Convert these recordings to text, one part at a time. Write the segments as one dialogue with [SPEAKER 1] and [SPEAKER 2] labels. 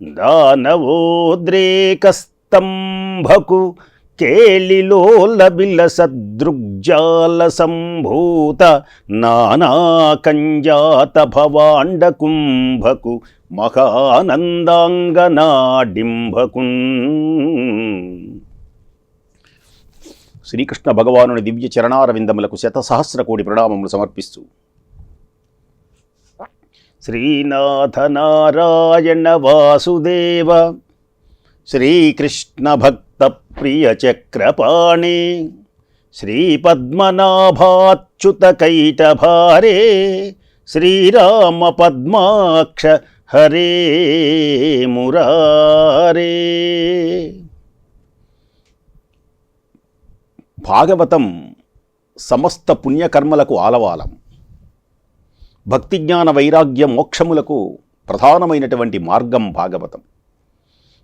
[SPEAKER 1] దానవోద్రేకస్తంభకు కేళిలోలబిల సదృగ్జాల సంభూత నానాకంజాత భవాండ కుంభకు శ్రీకృష్ణ భగవానుని దివ్య చరణారవిందములకు శతసహస్ర కోటి ప్రణామములు సమర్పిస్తూ శ్రీనాథ నారాయణ వాసుదేవ శ్రీకృష్ణ భక్త ప్రియ చక్రపాణి శ్రీపద్మనాభాచ్యుత కైటభారే శ్రీరామ పద్మాక్ష హరే మురారే. భాగవతం సమస్త పుణ్యకర్మలకు ఆలవాలం. భక్తి జ్ఞాన వైరాగ్య మోక్షములకు ప్రధానమైనటువంటి మార్గం భాగవతం.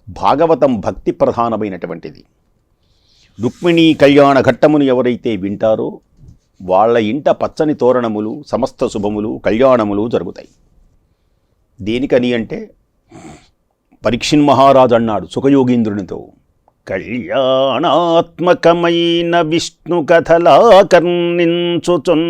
[SPEAKER 1] భాగవతం భక్తి ప్రధానమైనటువంటిది. రుక్మిణీ కళ్యాణ ఘట్టమును ఎవరైతే వింటారో వాళ్ళ ఇంట పచ్చని తోరణములు సమస్త శుభములు కళ్యాణములు జరుగుతాయి. దేనికని అంటే పరీక్షిన్ మహారాజు అన్నాడు సుఖయోగీంద్రునితో కళ్యాణాత్మకమైన విష్ణు కథలా కర్ణించుచున్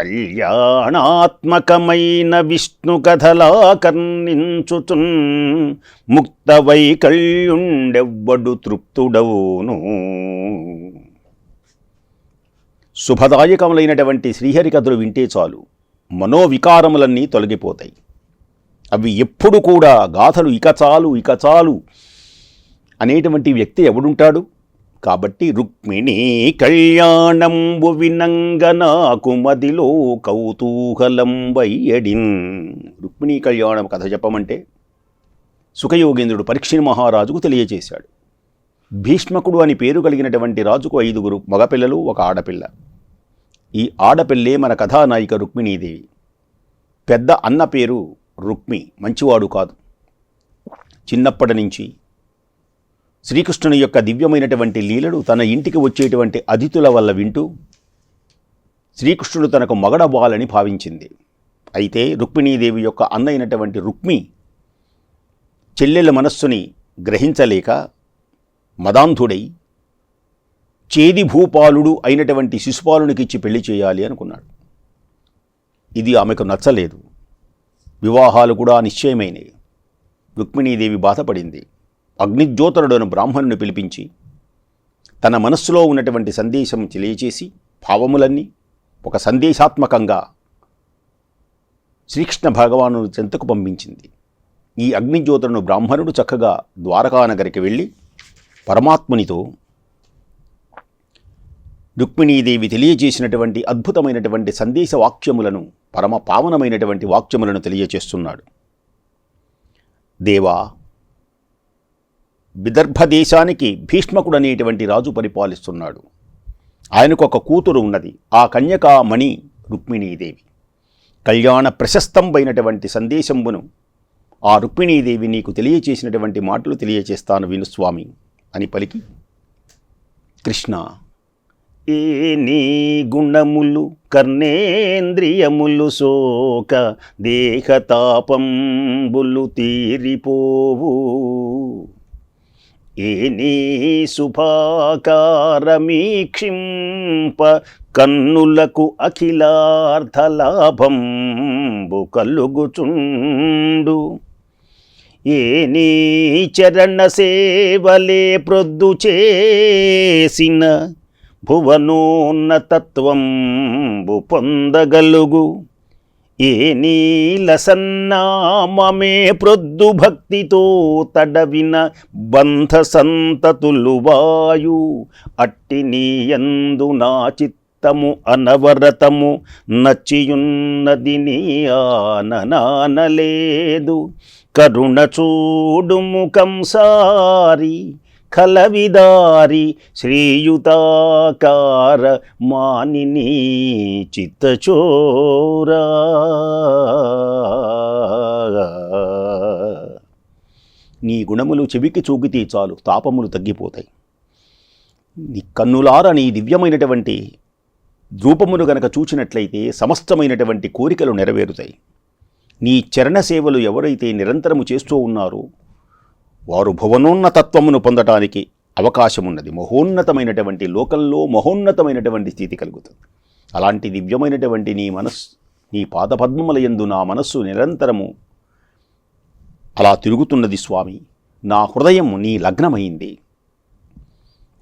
[SPEAKER 1] కళ్యాణాత్మకమైన విష్ణు కథలా కర్ణించుచున్ ముక్త వైకల్యుండెవ్వడు తృప్తుడవును. శుభదాయకములైనటువంటి శ్రీహరి కథలు వింటే చాలు. మనోవికారములన్నీ తొలగిపోతాయి. అవి ఎప్పుడు కూడా గాథలు ఇక చాలు ఇక చాలు అనేటువంటి వ్యక్తి ఎవడుంటాడు? కాబట్టి రుక్మిణీ కళ్యాణంబు వినంగ నాకు మదిలో కౌతూహలం వయ్యడిన్ రుక్మిణీ కళ్యాణం కథ చెప్పమంటే సుఖయోగేంద్రుడు పరీక్షణ మహారాజుకు తెలియచేశాడు. భీష్మకుడు అని పేరు కలిగినటువంటి రాజుకు ఐదుగురు మగపిల్లలు ఒక ఆడపిల్ల. ఈ ఆడపిల్లే మన కథానాయిక రుక్మిణీదేవి. పెద్ద అన్న పేరు రుక్మి మంచివాడు కాదు. చిన్నప్పటి నుంచి శ్రీకృష్ణుని యొక్క దివ్యమైనటువంటి లీలలు తన ఇంటికి వచ్చేటువంటి అతిథుల వల్ల వింటూ శ్రీకృష్ణుడు తనకు మగడవ్వాలని భావించింది. అయితే రుక్మిణీదేవి యొక్క అన్నైనటువంటి రుక్మి చెల్లెల మనస్సుని గ్రహించలేక మదాంధుడై చేది భూపాలుడు అయినటువంటి శిశుపాలునికిచ్చి పెళ్ళి చేయాలి అనుకున్నాడు. ఇది ఆమెకు నచ్చలేదు. వివాహాలు కూడా నిశ్చయమైనవి రుక్మిణీదేవి బాధపడింది. అగ్నిజ్యోతరుడైన బ్రాహ్మణుని పిలిపించి తన మనస్సులో ఉన్నటువంటి సందేశం తెలియచేసి భావములన్నీ ఒక సందేశాత్మకంగా శ్రీకృష్ణ భగవాను చెంతకు పంపించింది. ఈ అగ్నిజ్యోతులను బ్రాహ్మణుడు చక్కగా ద్వారకా నగరికి వెళ్ళి పరమాత్మునితో రుక్మిణీదేవి తెలియజేసినటువంటి అద్భుతమైనటువంటి సందేశ వాక్యములను పరమ పావనమైనటువంటి వాక్యములను తెలియచేస్తున్నాడు. దేవా విదర్భ దేశానికి భీష్మకుడు అనేటువంటి రాజు పరిపాలిస్తున్నాడు. ఆయనకు ఒక కూతురు ఉన్నది. ఆ కన్యకామణి రుక్మిణీదేవి. కళ్యాణ ప్రశస్తంపైనటువంటి సందేశంబును ఆ రుక్మిణీదేవి నీకు తెలియచేసినటువంటి మాటలు తెలియచేస్తాను విను స్వామి అని పలికి కృష్ణ. ఏ నీ గుణములు కర్ణేంద్రియములు దేహతాపం దేహతాపంబులు తీరిపోవు. ఏ శుభాకారమీక్షింప కన్నులకు అఖిలార్థలాభంబు కలుగుచుండు. ఏ నీ చరణ సేవలే ప్రొద్దు చేసిన భువనోన్నతత్వంబు పొందగలుగు. ఏ నీలసన్నామమే ప్రొద్దు భక్తితో తడవిన బంధ సంతతులు వాయు అట్టి నీయందు నా చిత్తము అనవరతము నచ్చియున్నది నీ ఆననానలేదు కరుణ చూడుము కంసారి కలవిదారి శ్రీయుతాకార మానిని చిత్తచోరా. నీ గుణములు చెవికి చూగితే చాలు తాపములు తగ్గిపోతాయి. నీ కన్నులార నీ దివ్యమైనటువంటి రూపమును గనక చూచినట్లయితే సమస్తమైనటువంటి కోరికలు నెరవేరుతాయి. నీ చరణ సేవలు ఎవరైతే నిరంతరము చేస్తూ ఉన్నారో వారు భువనోన్నతత్వమును పొందటానికి అవకాశం ఉన్నది మహోన్నతమైనటువంటి లోకంలో మహోన్నతమైనటువంటి స్థితి కలుగుతుంది. అలాంటి దివ్యమైనటువంటి నీ మనస్సు నీ పాదపద్మముల యందు నా మనస్సు నిరంతరము అలా తిరుగుతున్నది స్వామి. నా హృదయం నీ లగ్నమైంది.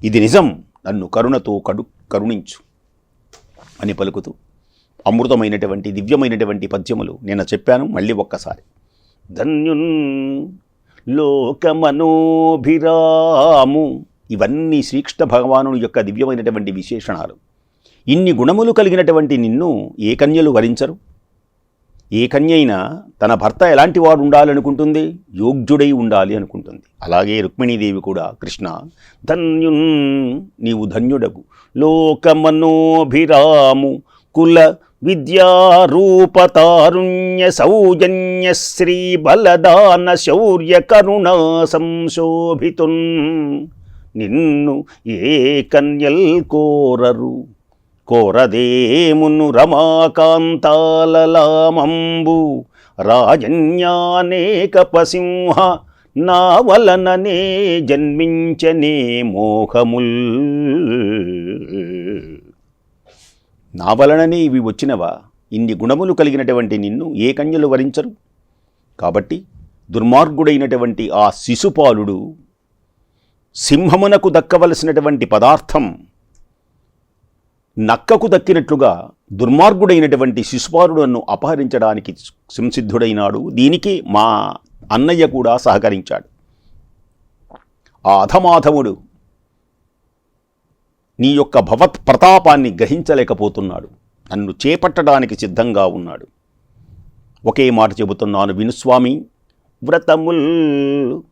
[SPEAKER 1] ఇది నిజం. నన్ను కరుణతో కడు కరుణించు అని పలుకుతూ అమృతమైనటువంటి దివ్యమైనటువంటి పద్యములు నేను చెప్పాను మళ్ళీ ఒక్కసారి. ధన్యున్ లోకమనోభిరాము. ఇవన్నీ శ్రీకృష్ణ భగవానుని యొక్క దివ్యమైనటువంటి విశేషణాలు. ఇన్ని గుణములు కలిగినటువంటి నిన్ను ఏ కన్యలు వరించరు? ఏ కన్య అయినా తన భర్త ఎలాంటి వాడు ఉండాలనుకుంటుంది? యోగ్యుడై ఉండాలి అనుకుంటుంది. అలాగే రుక్మిణీదేవి కూడా కృష్ణ ధన్యున్ నీవు ధన్యుడగు. లోకమనోభిరాము కుల విద్యారూపతారుణ్య సౌజన్య శ్రీబలదాన శౌర్య కరుణా సంశోభితున్ నిన్ను ఏ కన్యల్ కోరరు? కోరదేమును రమాకాంతాలలామంబు రాజన్యానేక పసింహ నా వలననే జన్మించనే మోహముల్. నా వలననే ఇవి వచ్చినవా? ఇన్ని గుణములు కలిగినటువంటి నిన్ను ఏ కన్యలు వరించరు? కాబట్టి దుర్మార్గుడైనటువంటి ఆ శిశుపాలుడు సింహమునకు దక్కవలసినటువంటి పదార్థం నక్కకు దక్కినట్లుగా దుర్మార్గుడైనటువంటి శిశుపాలుడను అపహరించడానికి సంసిద్ధుడైనాడు దీనికి మా అన్నయ్య కూడా సహకరించాడు. ఆ అధమాధముడు నీ యొక్క భవత్ ప్రతాపాన్ని గ్రహించలేకపోతున్నాడు. నన్ను చేపట్టడానికి సిద్ధంగా ఉన్నాడు. ఒకే మాట చెబుతున్నాను వినుస్వామి వ్రతముల్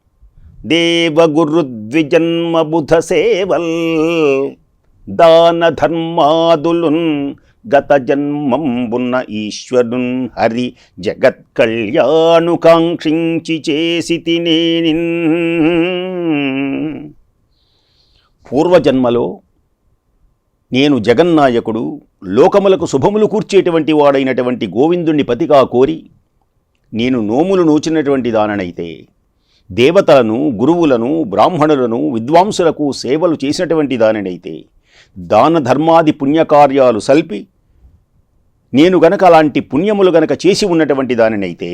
[SPEAKER 1] దేవగురు ద్విజన్మ సేవల్ దాన ధర్మాదులున్ గత జన్మంబున్న ఈశ్వరున్ హరి జగత్ కళ్యాణుకాంక్షించి చేసి తినేనిన్ పూర్వజన్మలో నేను జగన్నాయకుడు లోకములకు శుభములు కూర్చేటువంటి వాడైనటువంటి గోవిందుణ్ణి పతిగా కోరి నేను నోములు నూచినటువంటి దాననైతే దేవతలను గురువులను బ్రాహ్మణులను విద్వాంసులకు సేవలు చేసినటువంటి దానినైతే దాన ధర్మాది పుణ్యకార్యాలు సల్పి నేను గనక అలాంటి పుణ్యములు గనక చేసి ఉన్నటువంటి దానినైతే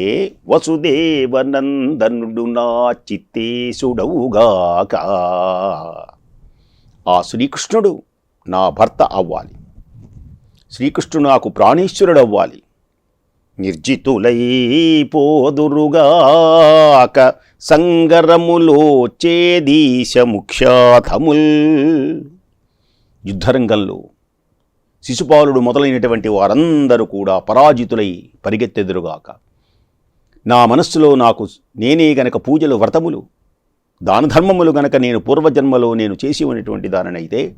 [SPEAKER 1] వసుదేవనందనుడు నా చిత్తేశుడవుగాక. ఆ శ్రీకృష్ణుడు నా భర్త అవ్వాలి. శ్రీకృష్ణుడు నాకు ప్రాణేశ్వరుడు అవ్వాలి నిర్జితులైపోదురుగాక సంగరములో చేదీశ ముఖ్యాథముల్. యుద్ధరంగంలో శిశుపాలుడు మొదలైనటువంటి వారందరూ కూడా పరాజితులై పరిగెత్తెదురుగాక. నా మనస్సులో నాకు నేనే గనక పూజలు వ్రతములు దానధర్మములు గనక నేను పూర్వజన్మలో నేను చేసి ఉన్నటువంటి దానినైతే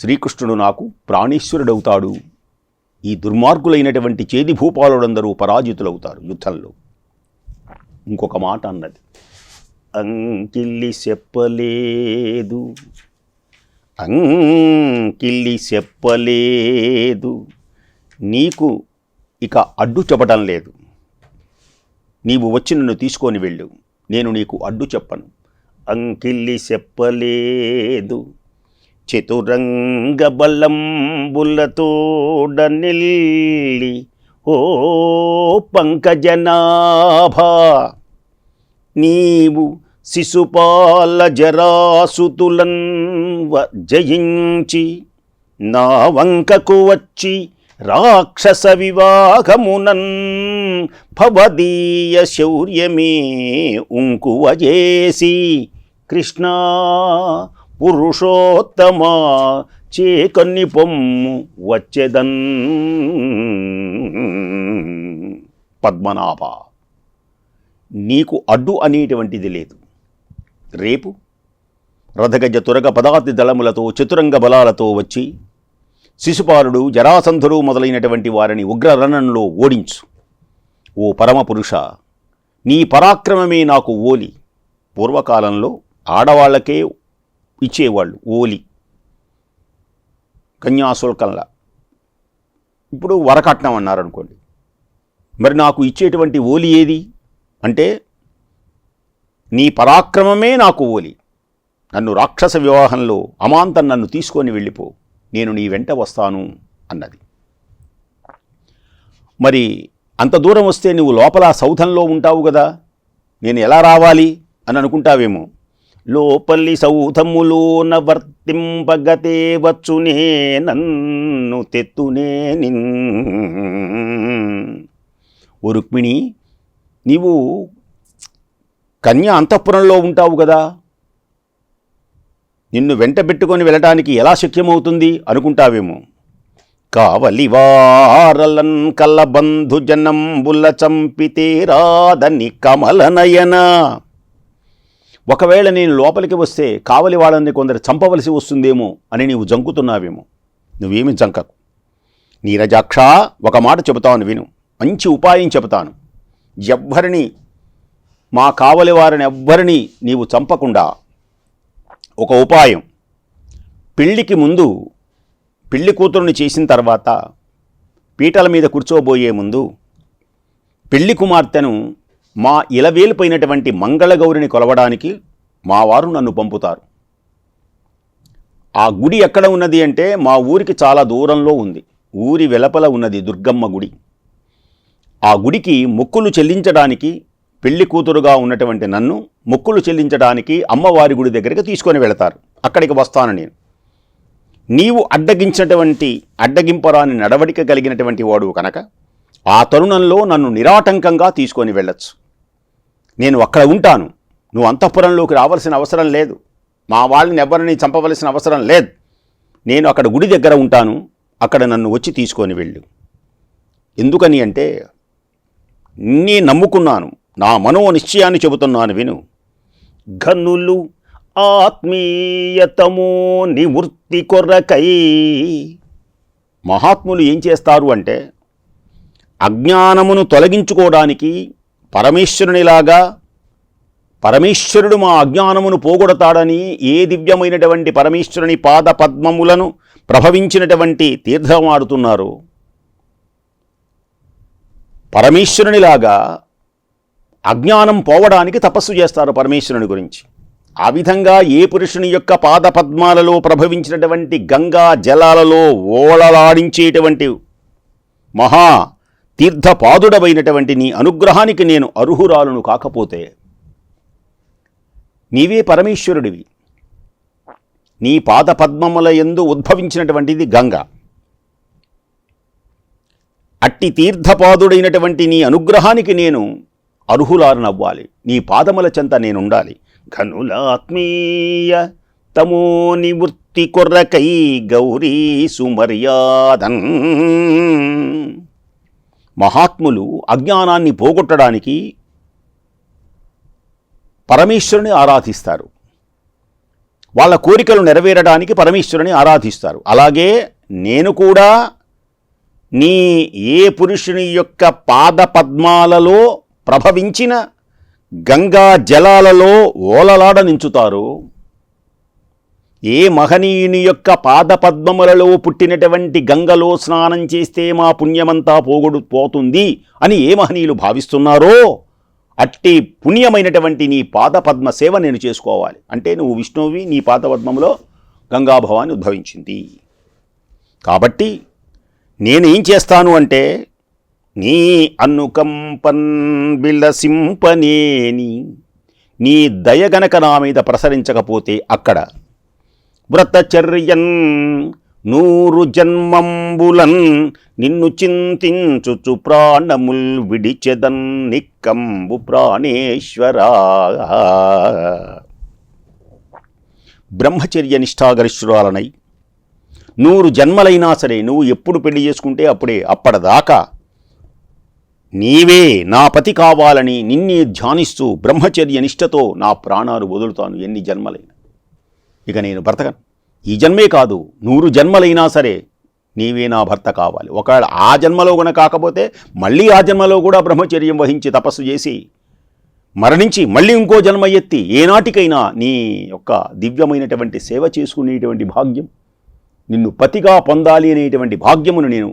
[SPEAKER 1] శ్రీకృష్ణుడు నాకు ప్రాణేశ్వరుడవుతాడు. ఈ దుర్మార్గులైనటువంటి చేది భూపాలుడందరూ పరాజితులవుతారు యుద్ధంలో. ఇంకొక మాట అన్నది. అంకిల్లి చెప్పలేదు. అంకిల్లి చెప్పలేదు. నీకు ఇక అడ్డు చెప్పడం లేదు. నీవు వచ్చి నన్ను తీసుకొని వెళ్ళు. నేను నీకు అడ్డు చెప్పను. అంకిల్లి చెప్పలేదు. చతురంగ బలంబులతోడ నిల్లి ఓ పంకజనాభా! నీవు శిశుపాల జరాసుతులన్ జయించి నా వంకకు వచ్చి రాక్షస వివాహమునన్ భవదీయ శౌర్యమే ఉంకువజేసి కృష్ణా పురుషోత్తమ చేకన్ని పొమ్ము వచ్చేదన్. పద్మనాభ నీకు అడ్డు అనేటువంటిది లేదు. రేపు రథగజ తురగ పదాతి దళములతో చతురంగ బలాలతో వచ్చి శిశుపాలుడు జరాసంధుడు మొదలైనటువంటి వారిని ఉగ్రరణంలో ఓడించు. ఓ పరమపురుష నీ పరాక్రమమే నాకు ఓలి. పూర్వకాలంలో ఆడవాళ్ళకే ఇచ్చేవాళ్ళు ఓలి. కన్యాశుల్కంలా. ఇప్పుడు వరకట్నం అన్నారు అనుకోండి మరి నాకు ఇచ్చేటువంటి ఓలి ఏది? అంటే నీ పరాక్రమమే నాకు ఓలి. నన్ను రాక్షస వివాహంలో అమాంతం నన్ను తీసుకొని వెళ్ళిపో. నేను నీ వెంట వస్తాను అన్నది. మరి అంత దూరం వస్తే నువ్వు లోపల సౌధంలో ఉంటావు కదా? నేను ఎలా రావాలి? అని అనుకుంటావేమో. లోపలి సౌధములోన వర్తింపగతే వచ్చునే నన్ను తెత్తునే నిన్ ఓ రుక్మిణి నీవు కన్య అంతఃపురంలో ఉంటావు కదా. నిన్ను వెంట పెట్టుకొని వెళ్ళటానికి ఎలా శక్యమవుతుంది అనుకుంటావేమో. కావలివారలన్ కల్లబంధు జనంబుల చంపితే రాదని కమలనయన. ఒకవేళ నేను లోపలికి వస్తే కావలి వాళ్ళని కొందరు చంపవలసి వస్తుందేమో అని నీవు జంకుతున్నావేమో. నువ్వేమి జంకకు. నీరజాక్ష ఒక మాట చెబుతాను విను. మంచి ఉపాయం చెబుతాను. ఎవ్వరిని మా కావలి వారిని ఎవ్వరిని నీవు చంపకుండా. ఒక ఉపాయం. పెళ్ళికి ముందు పెళ్ళి కూతురుని చేసిన తర్వాత పీటల మీద కూర్చోబోయే ముందు పెళ్ళి కుమార్తెను మా ఇలవేలిపోయినటువంటి మంగళగౌరిని కొలవడానికి మా వారు నన్ను పంపుతారు. ఆ గుడి ఎక్కడ ఉన్నది అంటే మా ఊరికి చాలా దూరంలో ఉంది. ఊరి వెలపల ఉన్నది దుర్గమ్మ గుడి. ఆ గుడికి మొక్కులు చెల్లించడానికి పెళ్ళి కూతురుగా ఉన్నటువంటి నన్ను మొక్కులు చెల్లించడానికి అమ్మవారి గుడి దగ్గరికి తీసుకొని వెళతారు. అక్కడికి వస్తాను నేను. నీవు అడ్డగించినటువంటి అడ్డగింపరాని నడవడిక కలిగినటువంటి వాడు కనుక ఆ తరుణంలో నన్ను నిరాటంకంగా తీసుకొని వెళ్ళొచ్చు. నేను అక్కడ ఉంటాను. నువ్వు అంతఃపురంలోకి రావాల్సిన అవసరం లేదు. మా వాళ్ళని ఎవరిని చంపవలసిన అవసరం లేదు. నేను అక్కడ గుడి దగ్గర ఉంటాను. అక్కడ నన్ను వచ్చి తీసుకొని వెళ్ళు. ఎందుకని అంటే నీ నమ్ముకున్నాను. నా మనో నిశ్చయాన్ని చెబుతున్నాను విను. ఘనులు ఆత్మీయతమో నివృత్తి కొర్రకై మహాత్ములు ఏం చేస్తారు అంటే అజ్ఞానమును తొలగించుకోవడానికి పరమేశ్వరునిలాగా పరమేశ్వరుడు మా అజ్ఞానమును పోగొడతాడని ఏ దివ్యమైనటువంటి పరమేశ్వరుని పాద పద్మములను ప్రభవించినటువంటి తీర్థమాడుతున్నారు పరమేశ్వరునిలాగా అజ్ఞానం పోవడానికి తపస్సు చేస్తారు పరమేశ్వరుని గురించి. ఆ విధంగా ఏ పురుషుని యొక్క పాద పద్మాలలో ప్రభవించినటువంటి గంగా జలాలలో ఓళలాడించేటువంటి మహా తీర్థపాదుడవైనటువంటి నీ అనుగ్రహానికి నేను అర్హురాలను కాకపోతే నీవే పరమేశ్వరుడివి. నీ పాద పద్మముల ఎందు ఉద్భవించినటువంటిది గంగ. అట్టి తీర్థపాదుడైనటువంటి నీ అనుగ్రహానికి నేను అర్హులారనవ్వాలి. నీ పాదముల చెంత నేనుండాలి. ఘనులాత్మీయ తమో నివృత్తి కొర్రకై గౌరీ సుమర్యాదన్. మహాత్ములు అజ్ఞానాన్ని పోగొట్టడానికి పరమేశ్వరుని ఆరాధిస్తారు. వాళ్ళ కోరికలు నెరవేరడానికి పరమేశ్వరుని ఆరాధిస్తారు. అలాగే నేను కూడా నీ ఏ పురుషుని యొక్క పాద పద్మాలలో ప్రభవించిన గంగా జలాలలో ఓలలాడ నించుతారు. ఏ మహనీయుని యొక్క పాదపద్మములలో పుట్టినటువంటి గంగలో స్నానం చేస్తే మా పుణ్యమంతా పోగొడు పోతుంది అని ఏ మహనీయులు భావిస్తున్నారో అట్టి పుణ్యమైనటువంటి నీ పాదపద్మ సేవ నేను చేసుకోవాలి. అంటే నువ్వు విష్ణువి నీ పాదపద్మంలో గంగాభవాన్ని ఉద్భవించింది. కాబట్టి నేనేం చేస్తాను అంటే నీ అనుకంపన్ బిలసింపనేని నీ దయ గనక నా మీద ప్రసరించకపోతే అక్కడ వ్రతచర్యన్ నూరు జన్మంబులన్ నిన్ను చింతించుచు ప్రాణముల్ విడిచెదన్ నిక్కంబు ప్రాణేశ్వరా. బ్రహ్మచర్య నిష్ఠాగరిష్ఠురాలనై నూరు జన్మలైనా సరే నువ్వు ఎప్పుడు పెళ్ళి చేసుకుంటే అప్పుడే అప్పటిదాకా నీవే నా పతి కావాలని నిన్నే ధ్యానిస్తూ బ్రహ్మచర్య నిష్ఠతో నా ప్రాణాలు వదులుతాను ఎన్ని జన్మలై ఇక నేను బ్రతకను. ఈ జన్మే కాదు నూరు జన్మలైనా సరే నీవే నా భర్త కావాలి. ఒకవేళ ఆ జన్మలో కూడా కాకపోతే మళ్ళీ ఆ జన్మలో కూడా బ్రహ్మచర్యం వహించి తపస్సు చేసి మరణించి మళ్ళీ ఇంకో జన్మ ఎత్తి ఏనాటికైనా నీ యొక్క దివ్యమైనటువంటి సేవ చేసుకునేటువంటి భాగ్యం నిన్ను పతిగా పొందాలి అనేటువంటి భాగ్యమును నేను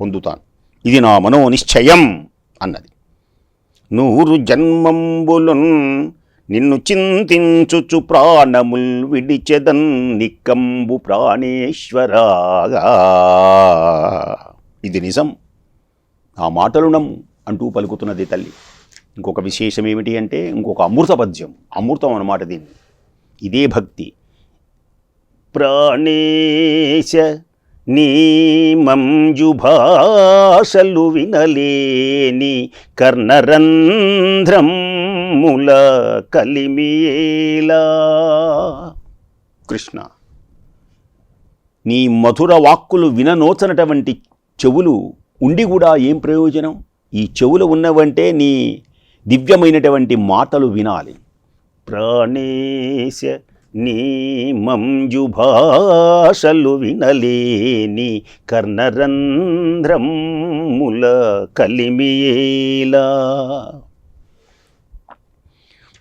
[SPEAKER 1] పొందుతాను. ఇది నా మనోనిశ్చయం అన్నది. నూరు జన్మంబులున్ నిన్ను చింతించుచు ప్రాణముల్ విడిచెదన్ నిక్కంబు ప్రాణేశ్వరాగా. ఇది నిజం. ఆ మాటలు నమ్ము అంటూ పలుకుతున్నది తల్లి. ఇంకొక విశేషం ఏమిటి అంటే ఇంకొక అమృత పద్యం. అమృతం అన్నమాట దీన్ని. ఇదే భక్తి. ప్రాణేశ నీ మంజుభాషలు వినలేని కర్ణరంధ్రం కర్ణరంధ్రముల కలిమియేలా. కృష్ణ నీ మధుర వాక్కులు విననోచనటువంటి చెవులు ఉండి కూడా ఏం ప్రయోజనం? ఈ చెవులు ఉన్నవంటే నీ దివ్యమైనటువంటి మాటలు వినాలి. ప్రాణేశ నీ మంజుభాషలు వినలేని కర్ణరంధ్రముల కలిమియేలా.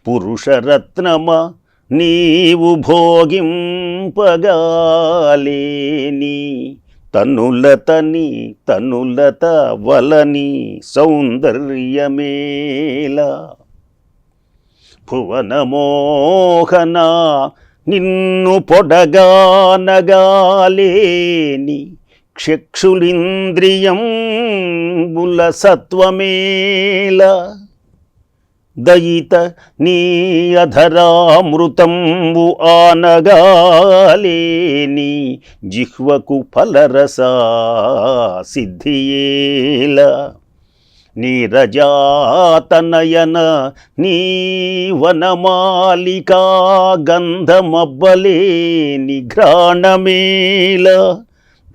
[SPEAKER 1] పురుషరత్నమ నీవు భోగింపగాలేని. తనులతని తనులత వలని సౌందర్యమేలా. భువనమోహన నిన్ను పొడగానగాలేని. చక్షులింద్రియం బుల సత్వమేలా. దయిత నీ అధరామృతంబు ఆనగాలేని జిహ్వకు ఫలరసా సిద్ధియేల. నీరజాతనయన నీ వనమాలికా గంధమబ్బలేని ఘ్రాణమేల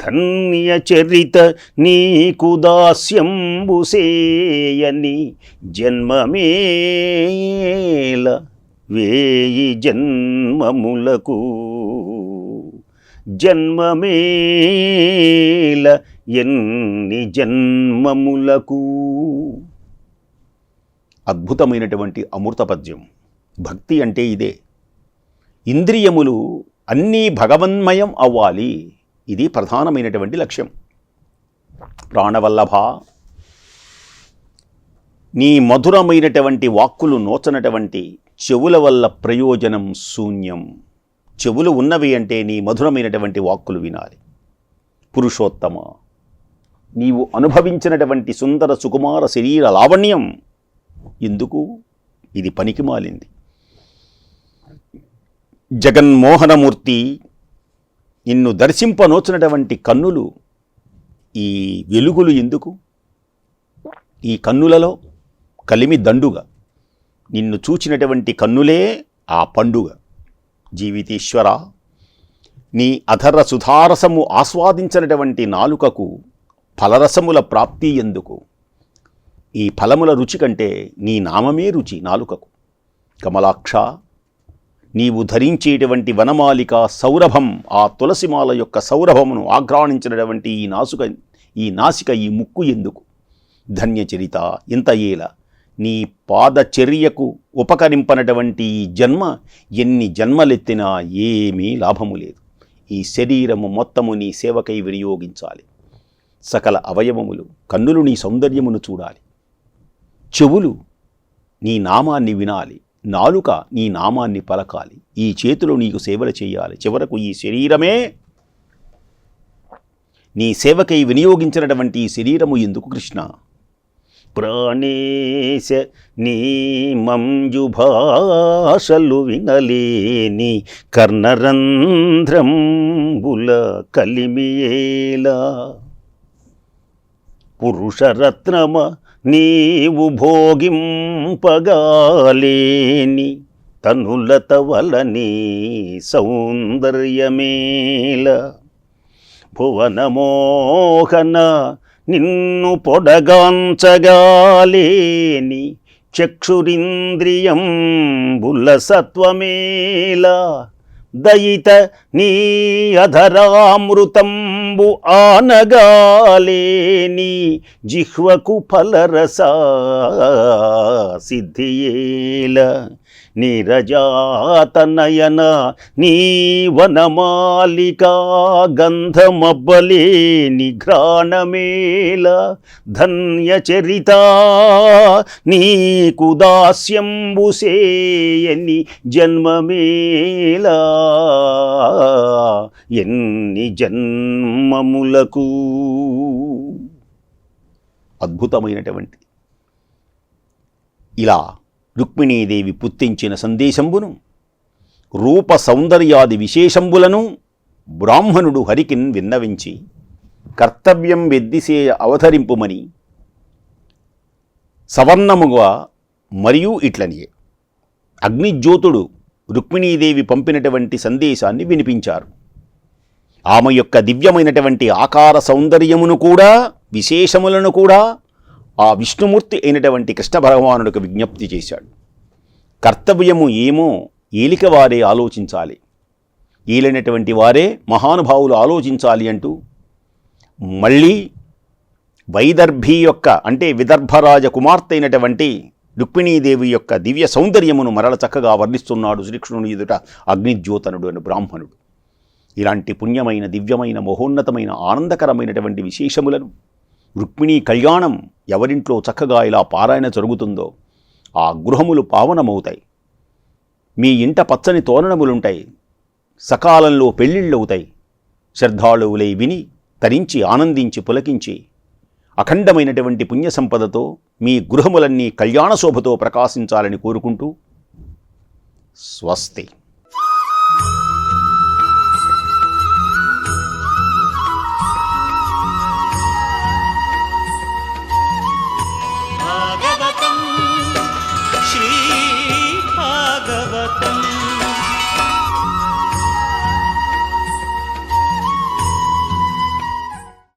[SPEAKER 1] ధన్య చరిత నీకు దాస్యంబుసేయని జన్మమేల వేయి జన్మములకు. జన్మమేల ఎన్ని జన్మములకు. అద్భుతమైనటువంటి అమృత పద్యం. భక్తి అంటే ఇదే. ఇంద్రియములు అన్నీ భగవన్మయం అవ్వాలి. ఇది ప్రధానమైనటువంటి లక్ష్యం. ప్రాణవల్లభ నీ మధురమైనటువంటి వాక్కులు నోచనటువంటి చెవుల వల్ల ప్రయోజనం శూన్యం. చెవులు ఉన్నవి అంటే నీ మధురమైనటువంటి వాక్కులు వినాలి. పురుషోత్తమ నీవు అనుభవించినటువంటి సుందర సుకుమార శరీర లావణ్యం ఎందుకు? ఇది పనికి మాలింది. జగన్మోహనమూర్తి నిన్ను దర్శింపనోచినటువంటి కన్నులు ఈ వెలుగులు ఎందుకు? ఈ కన్నులలో కలిమి దండుగా. నిన్ను చూచినటువంటి కన్నులే ఆ పండుగ. జీవితేశ్వర నీ అధర సుధారసము ఆస్వాదించినటువంటి నాలుకకు ఫలరసముల ప్రాప్తి ఎందుకు? ఈ ఫలముల రుచి కంటే నీ నామమే రుచి నాలుకకు. కమలాక్ష నీవు ధరించేటువంటి వనమాలిక సౌరభం ఆ తులసిమాల యొక్క సౌరభమును ఆఘ్రాణించినటువంటి ఈ నాసుక ఈ నాసిక ఈ ముక్కు ఎందుకు? ధన్యచరిత ఇంత ఏల. నీ పాదచర్యకు ఉపకరింపనటువంటి ఈ జన్మ ఎన్ని జన్మలెత్తినా ఏమీ లాభము లేదు. ఈ శరీరము మొత్తము నీ సేవకై వినియోగించాలి. సకల అవయవములు కన్నులు నీ సౌందర్యమును చూడాలి. చెవులు నీ నామాన్ని వినాలి. నాలుక నీ నామాన్ని పలకాలి. ఈ చేతులు నీకు సేవలు చేయాలి. చివరకు ఈ శరీరమే నీ సేవకై వినియోగించినటువంటి ఈ శరీరము ఎందుకు కృష్ణ? ప్రాణేశ నీ మంజు భాషలు వినలేని కర్ణరంధ్రంబుల కలిమియేలా. పురుషరత్నమ నీవు భోగింపగాలేని తనులత వలని సౌందర్యమేల. భువనమోహన నిన్ను పొడగాంచగాలేని చక్షురింద్రియం బుల్ల సత్వమేలా. దయిత నీ అధరామృతంబు ఆనగాలేని జిహ్వకు ఫలరసా సిద్ధియేల నిరజాతనయన నీ వనమాలికా గంధమబ్బలేని ఘ్రాణమేల ధన్యచరిత నీకు దాస్యంబుసేయని జన్మమేలా ఎన్ని జన్మములకు. అద్భుతమైనటువంటి ఇలా రుక్మిణీదేవి పుత్తించిన సందేశంబును రూప సౌందర్యాది విశేషంబులను బ్రాహ్మణుడు హరికిన్ విన్నవించి కర్తవ్యం వెద్దిసే అవతరింపుమని సవర్ణముగా మరియు ఇట్లనియే. అగ్నిజ్యోతుడు రుక్మిణీదేవి పంపినటువంటి సందేశాన్ని వినిపించారు. ఆమె యొక్క దివ్యమైనటువంటి ఆకార సౌందర్యమును కూడా విశేషములను కూడా ఆ విష్ణుమూర్తి అయినటువంటి కృష్ణ భగవానుడికి విజ్ఞప్తి చేశాడు. కర్తవ్యము ఏమో ఏలిక వారే ఆలోచించాలి. ఏలినటువంటి వారే మహానుభావులు ఆలోచించాలి అంటూ మళ్ళీ వైదర్భి యొక్క అంటే విదర్భరాజ కుమార్తె అయినటువంటి రుక్మిణీదేవి యొక్క దివ్య సౌందర్యమును మరల చక్కగా వర్ణిస్తున్నాడు శ్రీకృష్ణుని ఎదుట అగ్నిజ్యోతనుడు అని బ్రాహ్మణుడు. ఇలాంటి పుణ్యమైన దివ్యమైన మహోన్నతమైన ఆనందకరమైనటువంటి విశేషములను రుక్మిణీ కళ్యాణం ఎవరింట్లో చక్కగా ఇలా పారాయణ జరుగుతుందో ఆ గృహములు పావనమవుతాయి. మీ ఇంట పచ్చని తోరణములుంటాయి. సకాలంలో పెళ్ళిళ్ళవుతాయి. శ్రద్ధాళువులై విని తరించి ఆనందించి పులకించి అఖండమైనటువంటి పుణ్య సంపదతో మీ గృహములన్నీ కళ్యాణ శోభతో ప్రకాశించాలని కోరుకుంటూ స్వస్తి.